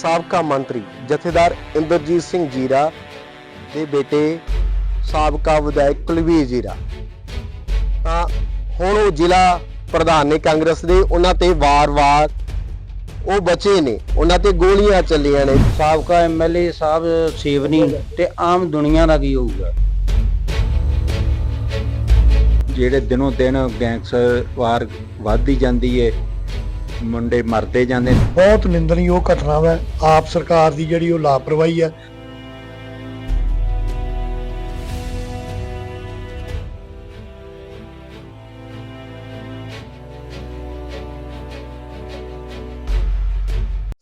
ਸਾਬਕਾ ਮੰਤਰੀ ਜਥੇਦਾਰ ਇੰਦਰਜੀਤ ਸਿੰਘ ਜੀਰਾ ਦੇ ਬੇਟੇ ਸਾਬਕਾ ਵਿਧਾਇਕ ਕੁਲਵੀਰ ਜੀਰਾ। ਤਾਂ ਹੁਣ ਉਹ ਜ਼ਿਲ੍ਹਾ ਪ੍ਰਧਾਨ ਨੇ ਕਾਂਗਰਸ ਦੇ ਉਹਨਾਂ ਤੇ ਵਾਰ-ਵਾਰ ਉਹ ਬਚੇ ਨੇ ਉਹਨਾਂ ਤੇ ਗੋਲੀਆਂ ਚੱਲੀਆਂ ਨੇ। ਸਾਬਕਾ ਐਮਐਲਏ ਸਾਹਿਬ ਸੇਵਨੀ ਤੇ ਆਮ ਦੁਨੀਆ ਦਾ ਕੀ ਹੋਊਗਾ? ਜਿਹੜੇ ਦਿਨੋਂ ਦਿਨ ਗੈਂਗਸਟਰ ਵਾਰ ਵੱਧਦੀ ਜਾਂਦੀ ਏ ਮੁੰਡੇ ਮਰਦੇ ਜਾਂਦੇ ਨੇ। ਬਹੁਤ ਨਿੰਦਣਯੋਗ ਘਟਨਾ ਹੈ ਆਪ ਸਰਕਾਰ ਦੀ ਜਿਹੜੀ ਉਹ ਲਾਪਰਵਾਹੀ ਹੈ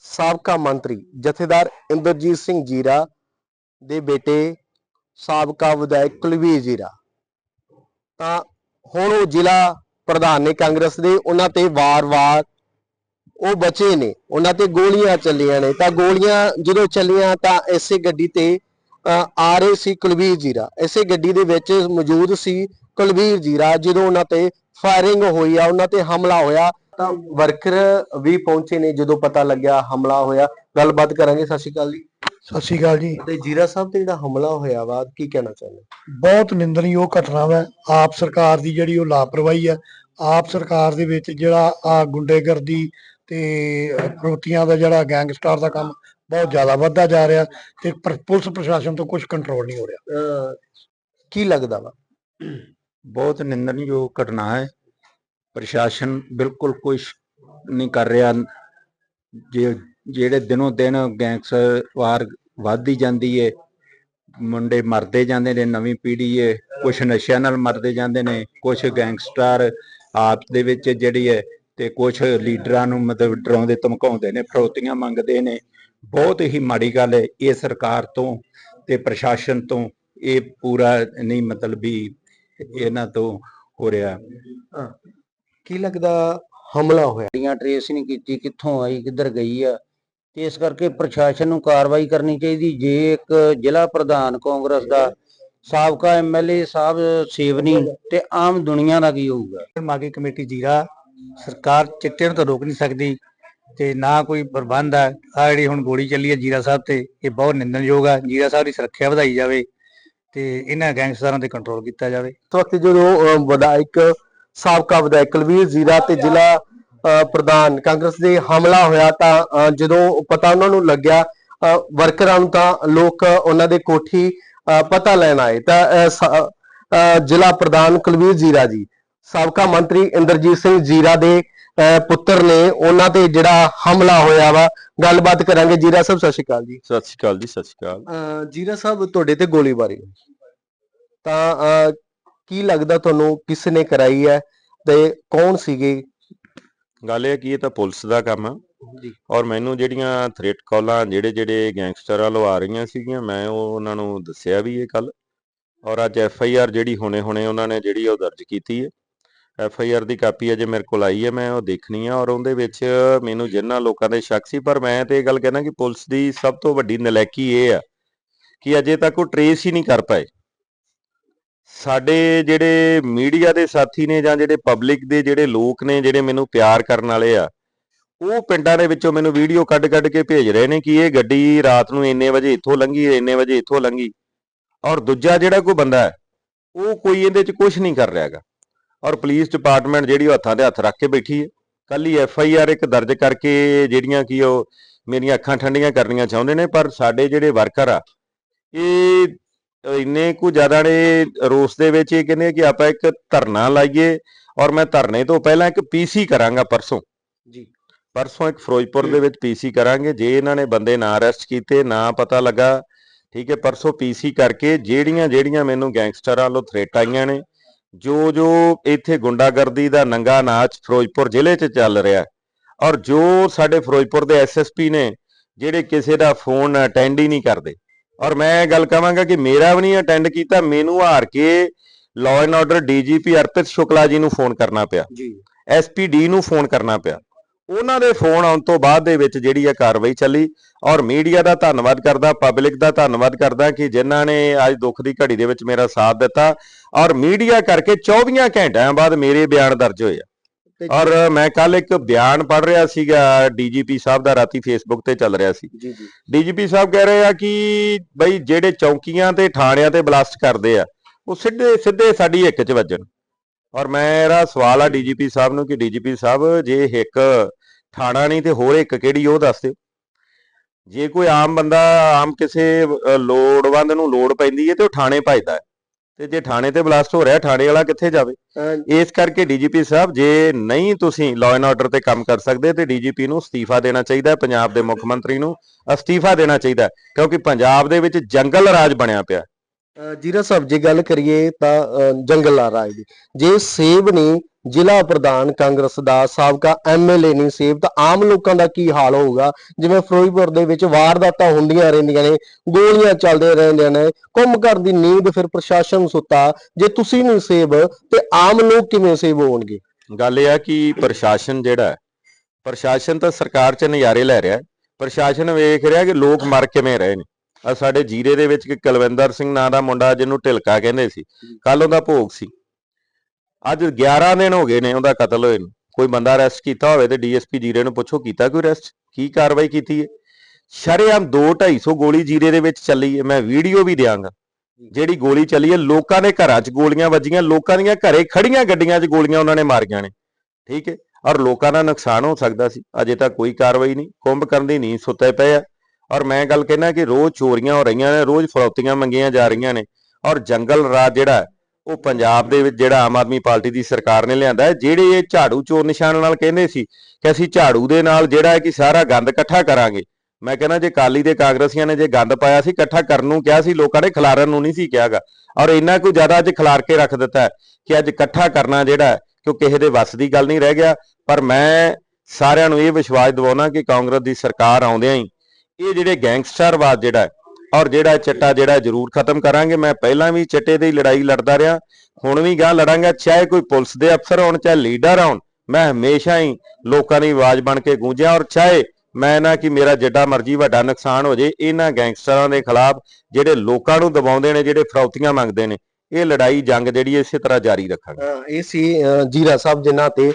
ਸਾਬਕਾ ਮੰਤਰੀ ਜਥੇਦਾਰ ਇੰਦਰਜੀਤ ਸਿੰਘ ਜੀਰਾ ਦੇ ਬੇਟੇ ਸਾਬਕਾ ਵਿਧਾਇਕ ਕੁਲਵੀਰ ਜੀਰਾ ਤਾਂ ਹੁਣ ਉਹ ਜ਼ਿਲ੍ਹਾ ਪ੍ਰਧਾਨ ਨੇ ਕਾਂਗਰਸ ਦੇ ਉਹਨਾਂ ਤੇ ਵਾਰ-ਵਾਰ ਉਹ ਬਚੇ ਨੇ। ਉਹਨਾਂ ਤੇ ਗੋਲੀਆਂ ਚੱਲੀਆਂ ਨੇ। ਤਾਂ ਗੋਲੀਆਂ ਜਦੋਂ ਚੱਲੀਆਂ ਤਾਂ ਇਸੇ ਗੱਡੀ ਤੇ ਆ ਰਹੇ ਸੀ ਕੁਲਵੀਰ ਜੀਰਾ। ਇਸੇ ਗੱਡੀ ਦੇ ਵਿੱਚ ਮੌਜੂਦ ਸੀ ਕੁਲਵੀਰ ਜੀਰਾ ਜਦੋਂ ਉਹਨਾਂ ਤੇ ਫਾਇਰਿੰਗ ਹੋਈ ਆ ਉਹਨਾਂ ਤੇ ਹਮਲਾ ਹੋਇਆ। ਤਾਂ ਵਰਕਰ ਵੀ ਪਹੁੰਚੇ ਨੇ ਜਦੋਂ ਪਤਾ ਲੱਗਿਆ ਹਮਲਾ ਹੋਇਆ। ਗੱਲਬਾਤ ਕਰਾਂਗੇ। ਸਤਿ ਸ਼੍ਰੀ ਅਕਾਲ ਜੀ। ਸਤਿ ਸ਼੍ਰੀ ਅਕਾਲ ਜੀ। ਤੇ ਜੀਰਾ ਸਾਹਿਬ ਤੇ ਜਿਹੜਾ ਹਮਲਾ ਹੋਇਆ ਵਾ ਕੀ ਕਹਿਣਾ ਚਾਹੁੰਦੇ? ਬਹੁਤ ਨਿੰਦਣਯੋਗ ਘਟਨਾ ਹੈ ਆਪ ਸਰਕਾਰ ਦੀ ਜਿਹੜੀ ਉਹ ਲਾਪਰਵਾਹੀ ਹੈ ਆਪ ਸਰਕਾਰ ਦੇ ਵਿੱਚ ਜਿਹੜਾ ਆ ਗੁੰਡੇਗਰਦੀ ਤੇ ਫਰੋਤੀਆਂ ਦਾ ਜਿਹੜਾ ਗੈਂਗਸਟਰ ਦਾ ਕੰਮ ਬਹੁਤ ਜ਼ਿਆਦਾ ਵੱਧਦਾ ਜਾ ਰਿਹਾ ਤੇ ਪਰ- ਪੁਲਿਸ ਪ੍ਰਸ਼ਾਸਨ ਤੋਂ ਕੁਝ ਕੰਟਰੋਲ ਨਹੀਂ ਹੋ ਰਿਹਾ। ਅਹ ਕੀ ਲੱਗਦਾ ਵਾ? ਬਹੁਤ ਨਿੰਦਣਯੋਗ ਘਟਨਾ ਹੈ। ਪ੍ਰਸ਼ਾਸਨ ਬਿਲਕੁਲ ਕੁਝ ਨਹੀਂ ਕਰ ਰਿਹਾ। ਜੇ ਜਿਹੜੇ ਦਿਨੋਂ ਦਿਨ ਗੈਂਗਸਟਰ ਵਾਰ ਵੱਧਦੀ ਜਾਂਦੀ ਏ ਮੁੰਡੇ ਮਰਦੇ ਜਾਂਦੇ ਨੇ ਨਵੀਂ ਪੀੜ੍ਹੀ ਏ ਕੁਝ ਨਸ਼ਿਆਂ ਨਾਲ ਮਰਦੇ ਜਾਂਦੇ ਨੇ ਕੁਝ ਗੈਂਗਸਟਰ ਆਪ ਦੇ ਵਿੱਚ ਜਿਹੜੀ ਹੈ ਤੇ ਕੁਝ ਲੀਡਰਾਂ ਨੂੰ ਮਤਲਬ ਡਰਾਉਂਦੇ ਧਮਕਾਉਂਦੇ ਨੇ ਫਰੋਤੀਆਂ ਮੰਗਦੇ ਨੇ। ਬਹੁਤ ਹੀ ਮਾੜੀ ਗੱਲ ਹੈ ਇਹ ਸਰਕਾਰ ਤੋਂ ਤੇ ਪ੍ਰਸ਼ਾਸਨ ਤੋਂ ਇਹ ਪੂਰਾ ਨਹੀਂ ਮਤਲਬ ਵੀ ਇਹਨਾਂ ਤੋਂ ਹੋ ਰਿਹਾ। ਕੀ ਲੱਗਦਾ ਹਮਲਾ ਹੋਇਆ? ਗੱਡੀਆਂ ਟਰੇਸ ਨਹੀਂ ਕੀਤੀ ਕਿੱਥੋਂ ਆਈ ਕਿੱਧਰ ਗਈ ਆ? ਤੇ ਇਸ ਕਰਕੇ ਪ੍ਰਸ਼ਾਸਨ ਨੂੰ ਕਾਰਵਾਈ ਕਰਨੀ ਚਾਹੀਦੀ। ਜੇ ਇੱਕ ਜ਼ਿਲ੍ਹਾ ਪ੍ਰਧਾਨ ਕਾਂਗਰਸ ਦਾ ਸਾਬਕਾ ਐਮਐਲਏ ਸਾਹਿਬ ਸੇਵਨੀ ਤੇ ਆਮ ਦੁਨੀਆ ਦਾ ਕੀ ਹੋਊਗਾ? ਮਾਗੀ ਕਮੇਟੀ ਜੀਰਾ ਸਰਕਾਰ ਚਿੱਟੇ ਨੂੰ ਤਾਂ ਰੋਕ ਨਹੀਂ ਸਕਦੀ ਤੇ ਨਾ ਕੋਈ ਪ੍ਰਬੰਧ ਆ। ਆ ਜਿਹੜੀ ਹੁਣ ਗੋਲੀ ਚੱਲੀ ਹੈ ਜੀਰਾ ਸਾਹਿਬ ਤੇ ਇਹ ਬਹੁਤ ਨਿੰਦਣਯੋਗ ਆ। ਜੀਰਾ ਸਾਹਿਬ ਦੀ ਸੁਰੱਖਿਆ ਵਧਾਈ ਜਾਵੇ ਤੇ ਇਹਨਾਂ ਗੈਂਗਸਟਰਾਂ ਤੇ ਕੰਟਰੋਲ ਕੀਤਾ ਜਾਵੇ। ਵਕਤ ਜਦੋਂ ਵਿਧਾਇਕ ਸਾਬਕਾ ਵਿਧਾਇਕ ਕੁਲਵੀਰ ਜ਼ੀਰਾ ਤੇ ਜ਼ਿਲ੍ਹਾ ਪ੍ਰਧਾਨ ਕਾਂਗਰਸ ਦੇ ਹਮਲਾ ਹੋਇਆ ਤਾਂ ਜਦੋਂ ਪਤਾ ਉਹਨਾਂ ਨੂੰ ਲੱਗਿਆ ਵਰਕਰਾਂ ਨੂੰ ਤਾਂ ਲੋਕ ਉਹਨਾਂ ਦੇ ਕੋਠੀ ਪਤਾ ਲੈਣ ਆਏ ਤਾਂ ਜ਼ਿਲ੍ਹਾ ਪ੍ਰਧਾਨ ਕੁਲਵੀਰ ਜ਼ੀਰਾ ਜੀ। ਸਾਬਕਾ ਮੰਤਰੀ ਇੰਦਰਜੀਤ ਸਿੰਘ ਜ਼ੀਰਾ ਦੇ ਪੁੱਤਰ ਨੇ ਉਹਨਾਂ ਤੇ ਜਿਹੜਾ ਹਮਲਾ ਹੋਇਆ ਵਾ ਗੱਲਬਾਤ ਕਰਾਂਗੇ। ਜ਼ੀਰਾ ਸਾਹਿਬ ਸਤਿ ਸ਼੍ਰੀ ਅਕਾਲ ਜੀ। ਸਤਿ ਸ਼੍ਰੀ ਅਕਾਲ ਜੀ ਸਤਿ ਸ਼੍ਰੀ ਅਕਾਲ। ਜੀਰਾ ਸਾਹਿਬ ਤੁਹਾਡੇ ਤੇ ਗੋਲੀਬਾਰੀ। ਤਾਂ ਕੀ ਲੱਗਦਾ ਤੁਹਾਨੂੰ ਕਿਸ ਨੇ ਕਰਾਈ ਹੈ ਤੇ ਕੌਣ ਸੀਗੇ? ਗੱਲ ਇਹ ਕਿ ਇਹ ਤਾਂ ਪੁਲਿਸ ਦਾ ਕੰਮ ਆ। ਜੀ। ਔਰ ਮੈਨੂੰ ਜਿਹੜੀਆਂ ਥ੍ਰੈਟ ਕਾਲਾਂ ਜਿਹੜੇ ਜਿਹੜੇ ਗੈਂਗਸਟਰ ਵੱਲੋਂ ਆ ਰਹੀਆਂ ਸੀਗੀਆਂ ਮੈਂ ਉਹ ਉਹਨਾਂ ਨੂੰ ਦੱਸਿਆ ਵੀ ਇਹ ਕੱਲ ਔਰ ਅੱਜ ਐਫ ਆਈ ਆਰ ਜਿਹੜੀ ਹੁਣੇ ਹੁਣੇ ਉਹਨਾਂ ਨੇ ਜਿਹੜੀ ਉਹ ਦਰਜ ਕੀਤੀ ਹੈ। ਐਫ ਆਈ ਆਰ ਦੀ ਕਾਪੀ ਅਜੇ ਮੇਰੇ ਕੋਲ ਆਈ ਹੈ, ਮੈਂ ਉਹ ਦੇਖਣੀ ਆ ਔਰ ਉਹਦੇ ਵਿੱਚ ਮੈਨੂੰ ਜਿਨ੍ਹਾਂ ਲੋਕਾਂ ਦੇ ਸ਼ੱਕ ਸੀ, ਪਰ ਮੈਂ ਤੇ ਇਹ ਗੱਲ ਕਹਿਣਾ ਕਿ ਪੁਲਿਸ ਦੀ ਸਭ ਤੋਂ ਵੱਡੀ ਨਲੈਕੀ ਇਹ ਆ ਕਿ ਅਜੇ ਤੱਕ ਉਹ ਟਰੇਸ ਹੀ ਨਹੀਂ ਕਰ ਪਾਏ। ਸਾਡੇ ਜਿਹੜੇ ਮੀਡੀਆ ਦੇ ਸਾਥੀ ਨੇ ਜਾਂ ਜਿਹੜੇ ਪਬਲਿਕ ਦੇ ਜਿਹੜੇ ਲੋਕ ਨੇ, ਜਿਹੜੇ ਮੈਨੂੰ ਪਿਆਰ ਕਰਨ ਵਾਲੇ ਆ, ਉਹ ਪਿੰਡਾਂ ਦੇ ਵਿੱਚੋਂ ਮੈਨੂੰ ਵੀਡੀਓ ਕੱਢ ਕੱਢ ਕੇ ਭੇਜ ਰਹੇ ਨੇ ਕਿ ਇਹ ਗੱਡੀ ਰਾਤ ਨੂੰ ਇੰਨੇ ਵਜੇ ਇੱਥੋਂ ਲੰਘੀ, ਇੰਨੇ ਵਜੇ ਇੱਥੋਂ ਲੰਘੀ ਔਰ ਦੂਜਾ ਜਿਹੜਾ ਕੋਈ ਬੰਦਾ ਹੈ, ਉਹ ਕੋਈ ਇਹਦੇ 'ਚ ਕੁਝ ਨਹੀਂ ਕਰ ਰਿਹਾਗਾ ਔਰ ਪੁਲਿਸ ਡਿਪਾਰਟਮੈਂਟ ਜਿਹੜੀ ਉਹ ਹੱਥਾਂ ਤੇ ਹੱਥ ਰੱਖ ਕੇ ਬੈਠੀ ਹੈ। ਕੱਲ ਹੀ ਐਫ ਆਈ ਆਰ ਇੱਕ ਦਰਜ ਕਰਕੇ ਜਿਹੜੀਆਂ ਕੀ ਉਹ ਮੇਰੀਆਂ ਅੱਖਾਂ ਠੰਡੀਆਂ ਕਰਨੀਆਂ ਚਾਹੁੰਦੇ ਨੇ ਪਰ ਸਾਡੇ ਜਿਹੜੇ ਵਰਕਰ ਆ ਇਹ ਇੰਨੇ ਕੁ ਜ਼ਿਆਦਾ ਨੇ ਰੋਸ ਦੇ ਵਿੱਚ ਇਹ ਕਹਿੰਦੇ ਕਿ ਆਪਾਂ ਇੱਕ ਧਰਨਾ ਲਾਈਏ ਔਰ ਮੈਂ ਧਰਨੇ ਤੋਂ ਪਹਿਲਾਂ ਇੱਕ ਪੀਸੀ ਕਰਾਂਗਾ ਪਰਸੋਂ। ਜੀ। ਪਰਸੋਂ ਇੱਕ ਫਿਰੋਜ਼ਪੁਰ ਦੇ ਵਿੱਚ ਪੀਸੀ ਕਰਾਂਗੇ ਜੇ ਇਹਨਾਂ ਨੇ ਬੰਦੇ ਨਾ ਅਰੈਸਟ ਕੀਤੇ ਨਾ ਪਤਾ ਲੱਗਾ ਠੀਕ ਹੈ ਪਰਸੋਂ ਪੀਸੀ ਕਰਕੇ ਜਿਹੜੀਆਂ ਜਿਹੜੀਆਂ ਮੈਨੂੰ ਗੈਂਗਸਟਰਾਂ ਵੱਲੋਂ ਥ੍ਰੈਟ ਆਈਆਂ ਨੇ ਜੋ ਜੋ ਇੱਥੇ ਗੁੰਡਾਗਰਦੀ ਦਾ ਨੰਗਾ ਨਾਚ ਫਿਰੋਜ਼ਪੁਰ ਜ਼ਿਲ੍ਹੇ 'ਚ ਚੱਲ ਰਿਹਾ ਔਰ ਜੋ ਸਾਡੇ ਫਿਰੋਜ਼ਪੁਰ ਦੇ ਐਸਐਸਪੀ ਨੇ ਜਿਹੜੇ ਕਿਸੇ ਦਾ ਫੋਨ ਅਟੈਂਡ ਹੀ ਨਹੀਂ ਕਰਦੇ ਔਰ ਮੈਂ ਇਹ ਗੱਲ ਕਹਾਂਗਾ ਕਿ ਮੇਰਾ ਵੀ ਨਹੀਂ ਅਟੈਂਡ ਕੀਤਾ ਮੈਨੂੰ ਹਾਰ ਕੇ law and order DGP Arpit Shukla ji ਨੂੰ ਫੋਨ ਕਰਨਾ ਪਿਆ ਜੀ। ਐਸਪੀਡੀ ਨੂੰ ਫੋਨ ਕਰਨਾ ਪਿਆ। ਉਹਨਾਂ ਦੇ ਫੋਨ ਆਉਣ ਤੋਂ ਬਾਅਦ ਦੇ ਵਿੱਚ ਜਿਹੜੀ ਇਹ ਕਾਰਵਾਈ ਚੱਲੀ ਔਰ ਮੀਡੀਆ ਦਾ ਧੰਨਵਾਦ ਕਰਦਾ ਪਬਲਿਕ ਦਾ ਧੰਨਵਾਦ ਕਰਦਾ ਕਿ ਜਿਨ੍ਹਾਂ ਨੇ ਅੱਜ ਦੁੱਖ ਦੀ ਘੜੀ ਦੇ ਵਿੱਚ ਮੇਰਾ ਸਾਥ ਦਿੱਤਾ ਔਰ ਮੀਡੀਆ ਕਰਕੇ 24 ਘੰਟਿਆਂ ਬਾਅਦ ਮੇਰੇ ਬਿਆਨ ਦਰਜ ਹੋਏ ਆ। ਔਰ ਮੈਂ ਕੱਲ ਇੱਕ ਬਿਆਨ ਪੜ੍ਹ ਰਿਹਾ ਸੀਗਾ ਡੀਜੀਪੀ ਸਾਹਿਬ ਦਾ ਰਾਤੀ ਫੇਸਬੁੱਕ ਤੇ ਚੱਲ ਰਿਹਾ ਸੀ। ਜੀ ਜੀ। ਡੀਜੀਪੀ ਸਾਹਿਬ ਕਹਿ ਰਹੇ ਆ ਕਿ ਬਈ ਜਿਹੜੇ ਚੌਕੀਆਂ ਤੇ ਥਾਣਿਆਂ ਤੇ ਬਲਾਸਟ ਕਰਦੇ ਆ ਉਹ ਸਿੱਧੇ ਸਿੱਧੇ ਸਾਡੀ ਹਿੱਕ 'ਚ ਵੱਜਣ। ਔਰ ਮੇਰਾ ਸਵਾਲ ਆ ਡੀਜੀਪੀ ਸਾਹਿਬ ਨੂੰ ਕਿ ਡੀਜੀਪੀ ਸਾਹਿਬ ਜੇ ਹਿੱਕ ਥਾਣਾ ਨਹੀਂ ਤੇ ਹੋਰ ਇੱਕ ਕਿਹੜੀ ਉਹ ਦੱਸ ਦਿਓ। ਜੇ ਕੋਈ ਆਮ ਬੰਦਾ ਆਮ ਕਿਸੇ ਲੋੜਵੰਦ ਨੂੰ ਲੋੜ ਪੈਂਦੀ ਹੈ ਤੇ ਉਹ ਥਾਣੇ ਭਜਦਾ ਹੈ। ਤੇ ਜੇ ਥਾਣੇ ਤੇ ਬਲਾਸਟ ਹੋ ਰਿਹਾ ਥਾਣੇ ਵਾਲਾ ਕਿੱਥੇ ਜਾਵੇ? ਇਸ ਕਰਕੇ ਡੀਜੀਪੀ ਸਾਹਿਬ ਜੇ ਨਹੀਂ ਤੁਸੀਂ ਲਾਅ ਐਂਡ ਆਰਡਰ ਤੇ ਕੰਮ ਕਰ ਸਕਦੇ ਤੇ ਡੀਜੀਪੀ ਨੂੰ ਅਸਤੀਫਾ ਦੇਣਾ ਚਾਹੀਦਾ ਹੈ ਪੰਜਾਬ ਦੇ ਮੁੱਖ ਮੰਤਰੀ ਨੂੰ ਅਸਤੀਫਾ ਦੇਣਾ ਚਾਹੀਦਾ ਕਿਉਂਕਿ ਪੰਜਾਬ ਦੇ ਵਿੱਚ ਜੰਗਲ ਰਾਜ ਬਣਿਆ ਪਿਆ ਜੀਰਾ ਸਾਹਿਬ ਜੇ ਗੱਲ ਕਰੀਏ ਤਾਂ ਜੰਗਲ ਰਾਜ ਦੀ ਜੇ ਸੇਬ ਨਹੀਂ ਜ਼ਿਲ੍ਹਾ ਪ੍ਰਧਾਨ ਕਾਂਗਰਸ ਦਾ ਸਾਬਕਾ ਐਮਐਲਏ ਨਹੀਂ ਸੇਬ ਤਾਂ ਆਮ ਲੋਕਾਂ ਦਾ ਕੀ ਹਾਲ ਹੋਊਗਾ? ਜਿਵੇਂ ਫਿਰੋਜ਼ਪੁਰ ਦੇ ਵਿੱਚ ਵਾਰਦਾਤਾਂ ਹੁੰਦੀਆਂ ਰਹਿੰਦੀਆਂ ਨੇ ਗੋਲੀਆਂ ਚੱਲਦੇ ਰਹਿੰਦੀਆਂ ਨੇ ਕੁੰਮ ਘਰ ਦੀ ਨੀਂਦ ਫਿਰ ਪ੍ਰਸ਼ਾਸਨ ਸੁੱਤਾ। ਜੇ ਤੁਸੀਂ ਨਹੀਂ ਸੇਬ ਤੇ ਆਮ ਲੋਕ ਕਿਵੇਂ ਸੇਬ ਹੋਣਗੇ? ਗੱਲ ਇਹ ਆ ਕਿ ਪ੍ਰਸ਼ਾਸਨ ਜਿਹੜਾ ਹੈ, ਪ੍ਰਸ਼ਾਸਨ ਤਾਂ ਸਰਕਾਰ 'ਚ ਨਜ਼ਾਰੇ ਲੈ ਰਿਹਾ ਪ੍ਰਸ਼ਾਸਨ ਵੇਖ ਰਿਹਾ ਕਿ ਲੋਕ ਮਰ ਕਿਵੇਂ ਰਹੇ ਨੇ। ਆ ਸਾਡੇ ਜੀਰੇ ਦੇ ਵਿੱਚ ਇੱਕ ਕੁਲਵਿੰਦਰ ਸਿੰਘ ਨਾਂ ਦਾ ਮੁੰਡਾ ਜਿਹਨੂੰ ਢਿਲਕਾ ਕਹਿੰਦੇ ਸੀ। ਕੱਲ ਉਹਦਾ ਭੋਗ ਸੀ। ਅੱਜ 11 ਦਿਨ ਹੋ ਗਏ ਨੇ ਉਹਦਾ ਕਤਲ ਹੋਏ ਨੂੰ। ਕੋਈ ਬੰਦਾ ਅਰੈਸਟ ਕੀਤਾ ਹੋਵੇ ਤੇ ਡੀਐਸਪੀ ਜੀਰੇ ਨੂੰ ਪੁੱਛੋ, ਕੀਤਾ ਕੋਈ ਅਰੈਸਟ ਕੀ ਕਾਰਵਾਈ ਕੀਤੀ ਹੈ? ਸ਼ਰੇਆਮ 2 250 ਗੋਲੀ ਜੀਰੇ ਦੇ ਵਿੱਚ ਚੱਲੀ ਹੈ। ਮੈਂ ਵੀਡੀਓ ਵੀ ਦਿਆਂਗਾ। ਜਿਹੜੀ ਗੋਲੀ ਚੱਲੀ ਹੈ, ਲੋਕਾਂ ਦੇ ਘਰਾਂ 'ਚ ਗੋਲੀਆਂ ਵੱਜੀਆਂ, ਲੋਕਾਂ ਦੀਆਂ ਘਰੇ ਖੜੀਆਂ ਗੱਡੀਆਂ 'ਚ ਗੋਲੀਆਂ ਉਹਨਾਂ ਨੇ ਮਾਰੀਆਂ ਨੇ। ਠੀਕ ਹੈ? ਔਰ ਲੋਕਾਂ ਦਾ ਨੁਕਸਾਨ ਹੋ ਸਕਦਾ ਸੀ। ਅਜੇ ਤੱਕ ਕੋਈ ਕਾਰਵਾਈ ਨਹੀਂ। ਕੁੰਭ ਕਰਨ ਦੀ ਨੀਂਦ ਸੁੱਤੇ ਪਏ ਆ। ਔਰ ਮੈਂ ਗੱਲ ਕਹਿਣਾ ਕਿ ਰੋਜ਼ ਚੋਰੀਆਂ ਹੋ ਰਹੀਆਂ ਨੇ, ਰੋਜ਼ ਫਰੌਤੀਆਂ ਮੰਗੀਆਂ ਜਾ ਰਹੀਆਂ ਨੇ। ਔਰ ਜੰਗਲ ਰਾਜ ਜਿਹੜਾ ਉਹ ਪੰਜਾਬ ਦੇ ਵਿੱਚ ਜਿਹੜਾ ਆਮ ਆਦਮੀ ਪਾਰਟੀ ਦੀ ਸਰਕਾਰ ਨੇ ਲਿਆਂਦਾ ਹੈ, ਜਿਹੜੇ ਇਹ ਝਾੜੂ ਚੋਰ ਨਿਸ਼ਾਨ ਨਾਲ ਕਹਿੰਦੇ ਸੀ ਕਿ ਅਸੀਂ ਝਾੜੂ ਦੇ ਨਾਲ ਜਿਹੜਾ ਹੈ ਕਿ ਸਾਰਾ ਗੰਦ ਇਕੱਠਾ ਕਰਾਂਗੇ। ਮੈਂ ਕਹਿੰਦਾ ਜੇ ਕਾਲੀ ਦੇ ਕਾਂਗਰਸੀਆਂ ਨੇ ਜੇ ਗੰਦ ਪਾਇਆ ਸੀ, ਇਕੱਠਾ ਕਰਨ ਨੂੰ ਕਿਹਾ ਸੀ, ਲੋਕਾਂ ਨੇ ਖਿਲਾਰਨ ਨੂੰ ਨਹੀਂ ਸੀ ਕਿਹਾਗਾ। ਔਰ ਇੰਨਾ ਕੁ ਜ਼ਿਆਦਾ ਅੱਜ ਖਿਲਾਰ ਕੇ ਰੱਖ ਦਿੱਤਾ ਹੈ ਕਿ ਅੱਜ ਇਕੱਠਾ ਕਰਨਾ ਜਿਹੜਾ ਕਿ ਕਿਸੇ ਦੇ ਵੱਸ ਦੀ ਗੱਲ ਨਹੀਂ ਰਹਿ ਗਿਆ। ਪਰ ਮੈਂ ਸਾਰਿਆਂ ਨੂੰ ਇਹ ਵਿਸ਼ਵਾਸ ਦਿਵਾਉਣਾ ਕਿ ਕਾਂਗਰਸ ਦੀ ਸਰਕਾਰ ਆਉਂਦਿਆਂ ਹੀ ਇਹ ਜਿਹੜੇ ਗੈਂਗਸਟਰਵਾਦ ਜਿਹੜਾ ਔਰ ਜਿਹੜਾ ਚਿੱਟਾ ਜਿਹੜਾ ਜ਼ਰੂਰ ਖਤਮ ਕਰਾਂਗੇ, ਮੈਂ ਪਹਿਲਾਂ ਵੀ ਚਿੱਟੇ ਦੀ ਲੜਾਈ ਲੜਦਾ ਰਿਹਾ, ਹੁਣ ਵੀ ਗਾਂ ਲੜਾਂਗਾ, ਚਾਹੇ ਕੋਈ ਪੁਲਿਸ ਦੇ ਅਫਸਰ ਹੋਣ, ਚਾਹੇ ਲੀਡਰ ਹੋਣ, ਮੈਂ ਹਮੇਸ਼ਾ ਹੀ ਲੋਕਾਂ ਦੀ ਆਵਾਜ਼ ਬਣ ਕੇ ਗੂੰਜਿਆ ਔਰ ਚਾਹੇ ਮੈਂ ਨਾ ਕਿ ਮੇਰਾ ਜਿੱਡਾ ਮਰਜ਼ੀ ਵੱਡਾ ਨੁਕਸਾਨ ਹੋ ਜੇ, ਇਹਨਾਂ ਗੈਂਗਸਟਰਾਂ ਦੇ ਖਿਲਾਫ ਜਿਹੜੇ ਲੋਕਾਂ ਨੂੰ ਦਬਾਉਂਦੇ ਨੇ, ਜਿਹੜੇ ਫਰੌਤੀਆਂ ਮੰਗਦੇ ਨੇ, ਇਹ ਲੜਾਈ ਜੰਗ ਜਿਹੜੀ ਇਸੇ ਤਰ੍ਹਾਂ ਜਾਰੀ ਰੱਖਾਂਗੇ। ਇਹ ਸੀ ਜੀਰਾ ਸਾਹਿਬ ਜਿਨ੍ਹਾਂ ਤੇ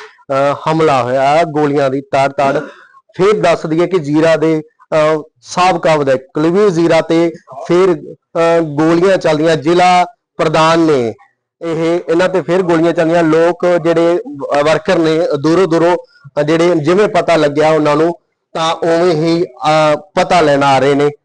ਹਮਲਾ ਹੋਇਆ, ਗੋਲੀਆਂ ਦੀ ਤਾੜ ਤਾੜ ਫਿਰ ਦੱਸ ਦਈਏ ਕਿ ਜੀਰਾ ਦੇ ਸਾਬਕਾ ਵਿਧਾਇਕ ਕੁਲਵੀਰ ਜੀਰਾ ਤੇ ਫਿਰ ਗੋਲੀਆਂ ਚੱਲਦੀਆਂ ਜ਼ਿਲ੍ਹਾ ਪ੍ਰਧਾਨ ਨੇ। ਇਹ, ਇਹਨਾਂ ਤੇ ਫਿਰ ਗੋਲੀਆਂ ਚੱਲੀਆਂ ਲੋਕ ਜਿਹੜੇ ਵਰਕਰ ਨੇ, ਦੂਰੋਂ ਦੂਰੋਂ ਜਿਹੜੇ ਜਿਵੇਂ ਪਤਾ ਲੱਗਿਆ ਉਹਨਾਂ ਨੂੰ, ਤਾਂ ਉਵੇਂ ਹੀ ਅਹ ਪਤਾ ਲੈਣ ਆ ਰਹੇ ਨੇ।